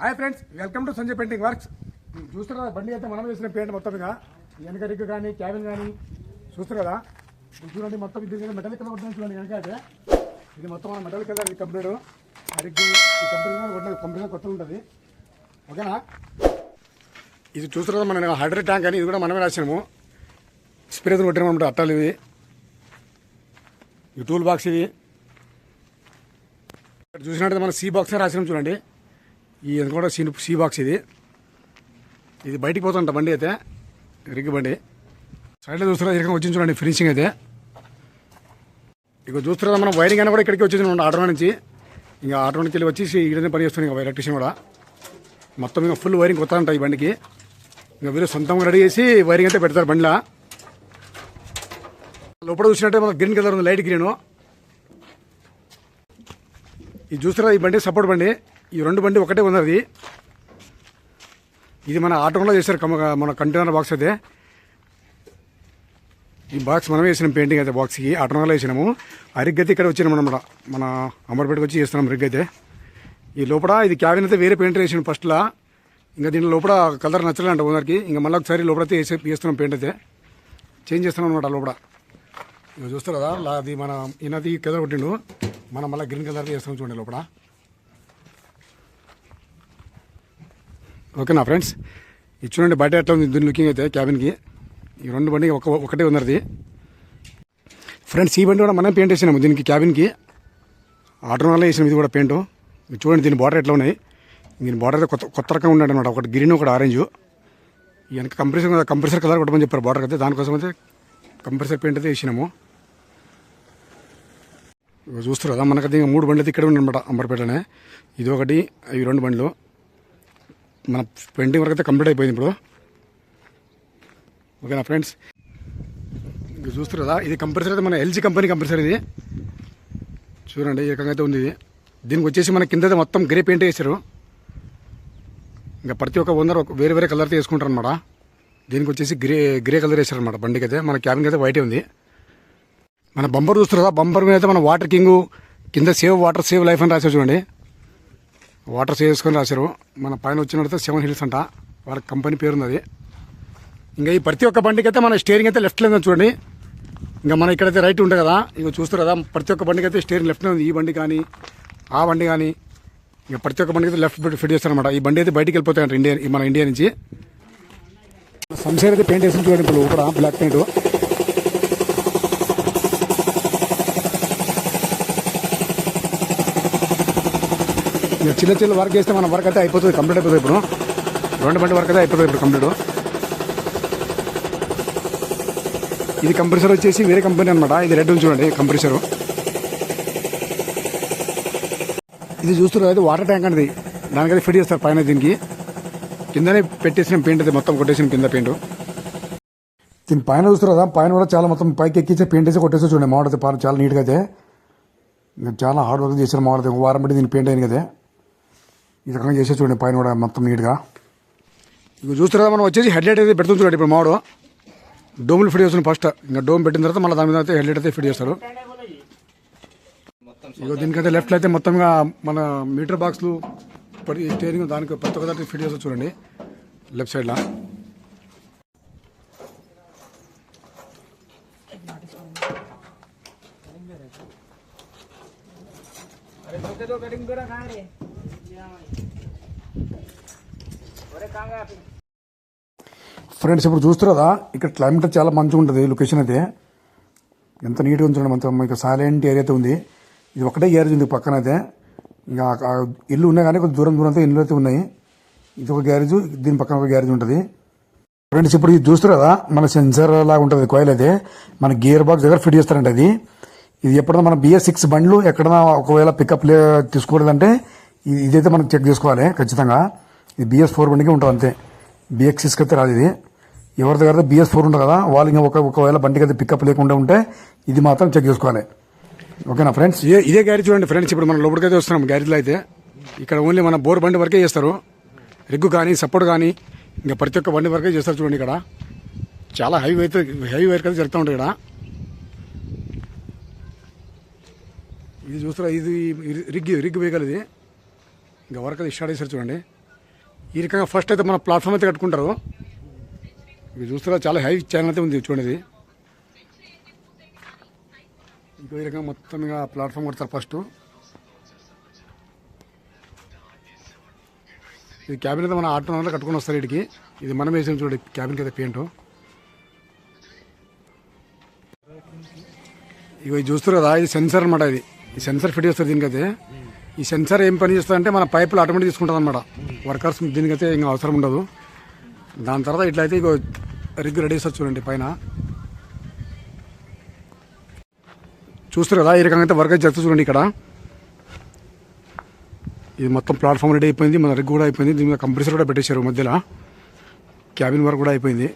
Hi friends welcome to Sanjay painting works. చూస్తారు కదా బండి అయితే మనం వేసిన పెయింట్ మొత్తం వెనక రిగ్ కానీ క్యాబిన్ కానీ చూస్తారు కదా? చూడండి మొత్తం ఇది మెటల్ కలర్ కొట్టిన చూడండి వెనక అయితే. ఇది మొత్తం మన మెటల్ కలర్ ఇది కంప్లీట్ రిగ్ ఈ కంపెనీ కొట్టిన కంపెనీ కొత్త ఉంటుంది. ఓకేనా? ఇది చూస్తారు కదా మన హైడ్రో ట్యాంక్ అని ఇది కూడా మనమే రాసినాము. స్ప్రేతో కొట్టినామంటే అట్టాలు ఇవి. ఈ టూల్ బాక్స్ ఇది ఇక్కడ చూసినట్టు మన సీ బాక్స్ రాసినాం చూడండి. ఇది కూడా సీ సీ బాక్స్ ఇది. ఇది బయటికి పోతుంట బండి అయితే. రిగ్ బండి. సైడ్లో చూస్తున్నా ఇరకం వచ్చింది చూడండి ఫినిషింగ్ అయితే. ఇక చూస్తున్నా మనం వైరింగ్ అయినా కూడా ఇక్కడికి వచ్చింది ఆటో నుంచి. ఇంకా ఆటో నుంచి వెళ్ళి వచ్చి ఇక్కడనే పని చేస్తున్నాం ఇంకా ఎలక్ట్రీషియన్ కూడా. మొత్తం ఇంకా ఫుల్ వైరింగ్ కొత్త ఉంటాయి ఈ బండికి. ఇంకా వీళ్ళు సొంతంగా రెడీ చేసి వైరింగ్ అయితే పెడతారు బండిలా. లోపల చూసినట్టే మన గ్రీన్ కలర్ ఉంది లైట్ గ్రీన్ ఇది చూస్తారా ఈ బండి సపోర్ట్ బండి. ఈ రెండు బండి ఒకటే ఉన్నది. ఇది మన ఆటోలో చేశారు కమ్మ- మన కంటైనర్ బాక్స్ అయితే. ఈ బాక్స్ మనమే వేసినాం పెయింటింగ్ అయితే బాక్స్కి. ఆటోలో వేసినాము. ఆ రిగ్ అయితే ఇక్కడ వచ్చినాం అనమాట మన అమర్పేటకి వచ్చి చేస్తున్నాం రిగ్ అయితే. ఈ లోపల ఇది క్యాబిన్ అయితే వేరే పెయింట్ వేసినాం ఫస్ట్లో ఇంకా దీని లోపల కలర్ నచ్చలేంట ఓనర్కి. ఇంకా మళ్ళీ ఒకసారి లోపల అయితే వేస్తున్నాం పెయింట్ అయితే. చేంజ్ చేస్తున్నాం అనమాట లోపల. ఇక చూస్తారు? కదా అది మన ఈయనది కలర్ కొట్టిండు. మనం మళ్ళీ గ్రీన్ కలర్ వేస్తున్నాం చూడండి లోపల. ఓకేనా ఫ్రెండ్స్? ఇది చూడండి బయట ఎట్లా ఉంది దీని లుకింగ్ అయితే క్యాబిన్కి ఈ రెండు బండి ఒక ఒకటే ఉన్నది. ఫ్రెండ్స్ ఈ బండి కూడా మనం పెయింట్ వేసినాము దీనికి క్యాబిన్కి ఆటో వల్ల వేసినాం ఇది కూడా పెయింట్ మీరు చూడండి దీని బార్డర్ ఎట్లా ఉన్నాయి. దీని బార్డర్ అయితే కొత్త కొత్త రకంగా ఉన్నాడు అనమాట ఒకటి గ్రీన్ ఒకటి ఆరెంజ్ వెనక కంప్రెసర్ కంప్రెసర్ కలర్ కొట్టమని చెప్పారు బార్డర్ అయితే. దానికోసం అయితే కంప్రెసర్ పెయింట్ అయితే వేసినాము. చూస్తారు కదా మనకైతే మూడు బండ్లు అయితే ఇక్కడ అనమాట అంబర్పేటలోనే. ఇది ఒకటి ఈ రెండు బండ్లు. మన పెయింటింగ్ వరకు అయితే కంప్లీట్ అయిపోయింది ఇప్పుడు. ఓకేనా ఫ్రెండ్స్? ఇది చూస్తారు కదా ఇది కంపల్సరీ అయితే మన ఎల్జీ కంపెనీ కంపల్సరీ ఇది. చూడండి ఈ రకంగా అయితే ఉంది ఇది. దీనికి వచ్చేసి మన కింద అయితే మొత్తం గ్రే పెయింట్ వేసారు ఇంకా ప్రతి ఒక్క ఓనర్ ఒక వేరే వేరే కలర్తో వేసుకుంటారు అనమాట దీనికి వచ్చేసి గ్రే గ్రే కలర్ వేసారు అనమాట బండికి అయితే. మన క్యాబిన్కి అయితే వైటే ఉంది. మన బంపర్ చూస్తారు కదా బంపర్ మీద అయితే మన వాటర్ కింగ్ కింద సేవ్ వాటర్ సేవ్ లైఫ్ అని రాసే చూడండి. వాటర్ చేసుకొని రాశారు. మన పైన వచ్చినట్టు సెవెన్ హిల్స్ అంట. వాళ్ళ కంపెనీ పేరున్నది. ఇంకా ఈ ప్రతి ఒక్క బండికి అయితే మన స్టీరింగ్ అయితే లెఫ్ట్లో ఉంది చూడండి. ఇంకా మన ఇక్కడైతే రైట్ ఉంటుంది కదా. ఇక చూస్తారు కదా ప్రతి ఒక్క బండికి అయితే స్టీరింగ్ లెఫ్ట్లో ఉంది. ఈ బండి కానీ ఆ బండి కానీ ఇంకా ప్రతి ఒక్క బండికి అయితే లెఫ్ట్ ఫిట్ చేస్తారనమాట ఈ బండి అయితే బయటికి వెళ్ళిపోతాయంట ఇండియా మన ఇండియా నుంచి. సంసైర్ అయితే పెయింట్ వేసి చూడండి ఇప్పుడు బ్లాక్ పెయింట్ చిన్న చిన్న వర్క్ చేస్తే మన వర్క్ అయితే అయిపోతుంది కంప్లీట్ అయిపోతుంది ఇప్పుడు. రెండు బండి వర్క్ అయితే అయిపోతుంది ఇప్పుడు కంప్లీట్ ఇది కంప్రెసర్ వచ్చేసి వేరే కంపెనీ అనమాట ఇది రెడ్ చూడండి కంప్రెసర్ ఇది చూస్తున్నారు అయితే వాటర్ ట్యాంక్ అనేది. దానికైతే ఫిట్ చేస్తారు పైన దీనికి. కిందనే పెట్టేసిన పెయింట్ అయితే మొత్తం కొట్టేసిన కింద పెయింట్ దీని పైన చూస్తారు కదా పైన కూడా చాలా మొత్తం పైకి ఎక్కించే పెయింట్ వేసి కొట్టేసి చూడండి. మామిడి అయితే చాలా నీట్గా అయితే. నేను చాలా హార్డ్ వర్క్ చేశారు మామూలు ఒక వారం బట్టి దీని పెయింట్ అయింది కదా. ఈ రకంగా చేసే చూడండి పైన కూడా మొత్తం నీట్గా. ఇక చూస్తారు మనం వచ్చేసి హెడ్లైట్ అయితే పెడుతుంది చూడండి ఇప్పుడు మామిడు. డోములు ఫిట్ చేస్తున్నాం ఫస్ట్. ఇంకా డోమ్ పెట్టిన తర్వాత మళ్ళీ దాని మీద అయితే హెడ్లైట్ అయితే ఫిట్ చేస్తారు. ఇక దీనికైతే లెఫ్ట్లో అయితే మొత్తంగా మన మీటర్ బాక్స్లు స్టేరింగ్ దానికి ప్రతి ఒక్కదానికి ఫిట్ చేస్తారు చూడండి. లెఫ్ట్ సైడ్లో. अरे ఫ్రెండ్స్ ఇప్పుడు చూస్తున్నారా కదా ఇక్కడ క్లైమేట్ చాలా మంచిగా ఉంటుంది లొకేషన్ అయితే. ఎంత నీట్గా ఉంచండి మనతో మీకు సైలెంట్ ఏరియా అయితే ఉంది. ఇది ఒకటే గ్యారేజ్ ఉంది పక్కన అయితే. ఇంకా ఇల్లు ఉన్నాయి కానీ కొంచెం దూరం దూరం అయితే ఇల్లు అయితే ఉన్నాయి. ఇది ఒక గ్యారేజ్ దీని పక్కన ఒక గ్యారేజ్ ఉంటుంది. ఫ్రెండ్స్ ఇప్పుడు ఇది చూస్తున్నారా కదా మన సెన్సర్ లాగా ఉంటుంది కోయిల్ అయితే. మన గేర్ బాక్స్ దగ్గర ఫిట్ చేస్తారంటే అది ఇది ఎప్పుడైనా మన బిఎస్ సిక్స్ బండ్లు ఎక్కడైనా ఒకవేళ పికప్ తీసుకోలేదంటే ఇదైతే మనం చెక్ చేసుకోవాలి ఖచ్చితంగా. ఇది బిఎస్ ఫోర్ బండికి ఉంటుంది అంతే. బిఎక్స్ సిక్స్కి అయితే రాదు ఇది. ఎవరి దగ్గర బిఎస్ ఫోర్ ఉంటుంది కదా వాళ్ళు ఇంకా ఒక ఒకవేళ బండికి అయితే పికప్ లేకుండా ఉంటే ఇది మాత్రం చెక్ చేసుకోవాలి. ఓకేనా ఫ్రెండ్స్? ఇదే ఇదే గ్యారేజ్ చూడండి ఫ్రెండ్స్ ఇప్పుడు మనం లోపలికైతే వస్తున్నాం గ్యారేజ్లో అయితే. ఇక్కడ ఓన్లీ మన బోర్ బండి వరకే చేస్తారు. రిగ్గు కానీ సపోర్ట్ కానీ ఇంకా ప్రతి ఒక్క బండి వరకే చేస్తారు చూడండి ఇక్కడ. చాలా హై అయితే హైవే వర్క్ అయితే జరుగుతూ ఉంటుంది ఇక్కడ. ఇది చూస్తారా ఇది రిగ్ రిగ్ వెహికల్ ఇది. ఇంకా వర్క్ అది స్టార్ట్ చేశారు చూడండి. ఈ రకంగా ఫస్ట్ అయితే మన ప్లాట్ఫామ్ అయితే కట్టుకుంటారు. ఇది చూస్తారా చాలా హై ఛానల్ అయితే ఉంది చూడండి ఇది. ఇంకో ఈ రకంగా మొత్తం ఇక ప్లాట్ఫామ్ కొడతారు ఫస్ట్ ఇది క్యాబిన్ అయితే మన ఆటో నెలలో కట్టుకొని వస్తారు వీటికి. ఇది మనం వేసాం చూడండి క్యాబిన్కి అయితే పెయింట్ ఇవి చూస్తారు కదా ఇది సెన్సర్ అనమాట ఇది. ఈ సెన్సర్ ఫిట్ చేస్తారు దీనికైతే. ఈ సెన్సార్ ఏం పని చేస్తుందంటే మన పైపులు ఆటోమేటిక్ తీసుకుంటుంది అనమాట వర్కర్స్ దీనికైతే ఇంకా అవసరం ఉండదు. దాని తర్వాత ఇట్లయితే ఇగో రిగ్ రెడీ చేస్తారు చూడండి పైన. చూస్తారు కదా ఈ రకంగా అయితే వర్క్ అయితే జరుగుతుంది చూడండి ఇక్కడ. ఇది మొత్తం ప్లాట్ఫామ్ రెడీ అయిపోయింది మన రిగ్ కూడా అయిపోయింది దీని మీద కంప్రెసర్ కూడా పెట్టేశారు మధ్యలో. క్యాబిన్ వర్క్ కూడా అయిపోయింది.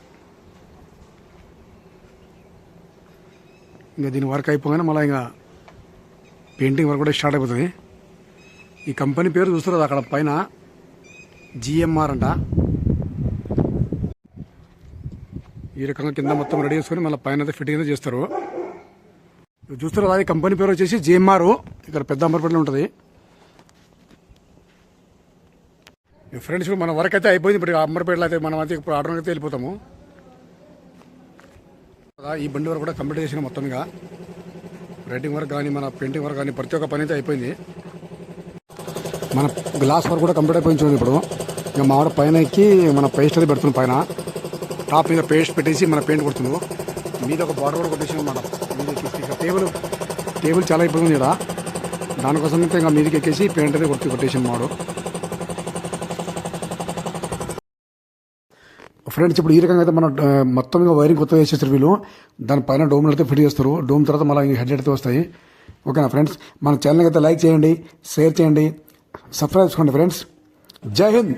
ఇంకా దీని వర్క్ అయిపోగానే మళ్ళీ ఇంకా పెయింటింగ్ వర్క్ కూడా స్టార్ట్ అయిపోతుంది. ఈ కంపెనీ పేరు చూస్తున్నారు అక్కడ పైన. జిఎంఆర్ అంట. ఈ రకంగా కింద మొత్తం రెడీ చేసుకొని మళ్ళీ పైన అయితే ఫిట్టింగ్ అయితే చేస్తారు. చూస్తున్నారు అది కంపెనీ పేరు వచ్చేసి జిఎంఆర్. ఇక్కడ పెద్ద అంబర్పేటలో ఉంటుంది. ఫ్రెండ్స్ మన వర్క్ అయితే అయిపోయింది. ఇప్పుడు అంబర్పేటలో అయితే మనం అయితే ఇప్పుడు ఆర్డర్ అయితే వెళ్ళిపోతాము. ఈ బండి వరకు కూడా కంప్లీట్ చేసిన మొత్తంగా రైటింగ్ వర్క్ కానీ మన పెయింటింగ్ వర్క్ కానీ ప్రతి ఒక్క పని అయితే అయిపోయింది. మన గ్లాస్ వర్క్ కూడా కంప్లీట్ అయిపోయింది చూడండి ఇప్పుడు. ఇక ఆవిడ పైన ఎక్కి మన పేస్ట్ అది పెడుతుంది పైన. టాప్ మీద పేస్ట్ పెట్టేసి మన పెయింట్ కొడుతుంది మీద ఒక బార్డర్ కూడా కొట్టేసి అనమాట మీద ఇక టేబుల్ టేబుల్ చాలా అయిపోతుంది ఇక్కడ దానికోసం అయితే ఇంకా మీదకి ఎక్కేసి పెయింట్ అయితే కొట్టి కొట్టేసి మాడు ఫ్రెండ్స్ ఇప్పుడు ఈ రకంగా అయితే మన మొత్తం ఇంకా వైరింగ్ కొత్తగా వేసేస్తారు వీళ్ళు. దానిపైన డోమ్లు అయితే ఫిట్ చేస్తారు. డోమ్ తర్వాత మళ్ళీ హెడ్ అయితే వస్తాయి. ఓకేనా ఫ్రెండ్స్ మన ఛానల్కి అయితే లైక్ చేయండి షేర్ చేయండి. సబ్స్క్రైబ్ చేసుకోండి ఫ్రెండ్స్ జై హింద్